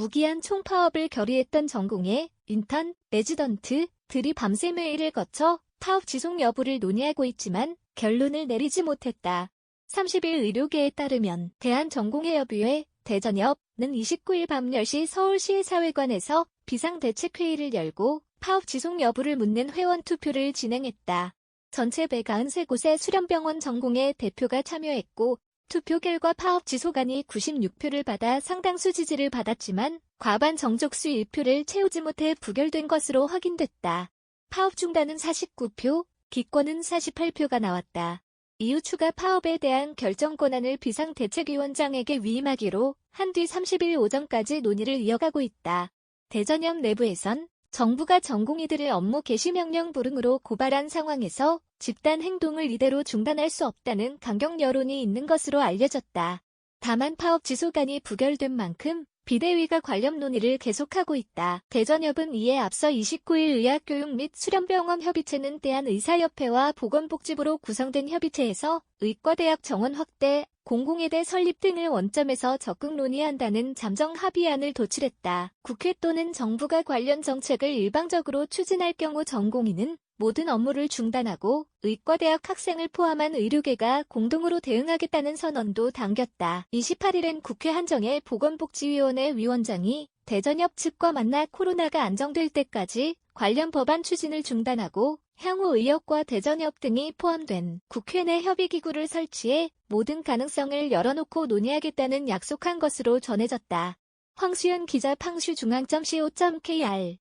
무기한 총파업을 결의했던 전공의 인턴, 레지던트 들이 밤샘 회의를 거쳐 파업 지속 여부를 논의하고 있지만 결론을 내리지 못했다. 30일 의료계에 따르면 대한전공의협의회 대전협은 29일 밤 10시 서울시 사회관에서 비상대책회의를 열고 파업 지속 여부를 묻는 회원 투표를 진행했다. 전체 193곳의 수련병원 전공의 대표가 참여했고 투표 결과 파업 지속안이 96표를 받아 상당수 지지를 받았지만 과반 정족수 1표를 채우지 못해 부결된 것으로 확인됐다. 파업 중단은 49표, 기권은 48표가 나왔다. 이후 추가 파업에 대한 결정 권한을 비상대책위원장에게 위임하기로 한 뒤 30일 오전까지 논의를 이어가고 있다. 대전협 내부에선 정부가 전공의들을 업무 개시 명령 불응으로 고발한 상황에서 집단 행동을 이대로 중단할 수 없다는 강경 여론이 있는 것으로 알려졌다. 다만 파업 지속안이 부결된 만큼 비대위가 관련 논의를 계속하고 있다. 대전협은 이에 앞서 29일 의학교육 및 수련병원 협의체는 대한의사협회와 보건복지부로 구성된 협의체에서 의과대학 정원 확대, 공공의대 설립 등을 원점에서 적극 논의한다는 잠정 합의안을 도출했다. 국회 또는 정부가 관련 정책을 일방적으로 추진할 경우 전공의는 모든 업무를 중단하고 의과대학 학생을 포함한 의료계가 공동으로 대응하겠다는 선언도 당겼다. 28일엔 국회 한정의 보건복지위원회 위원장이 대전협 측과 만나 코로나가 안정될 때까지 관련 법안 추진을 중단하고 향후 의협과 대전협 등이 포함된 국회 내 협의기구를 설치해 모든 가능성을 열어놓고 논의하겠다는 약속한 것으로 전해졌다. 황수연 기자 팡슈중앙.co.kr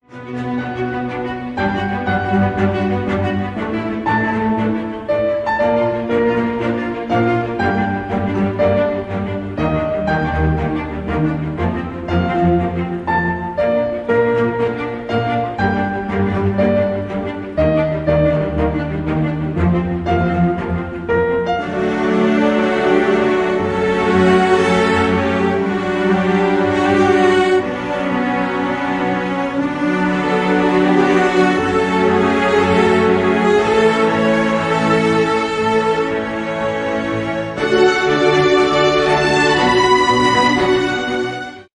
thank you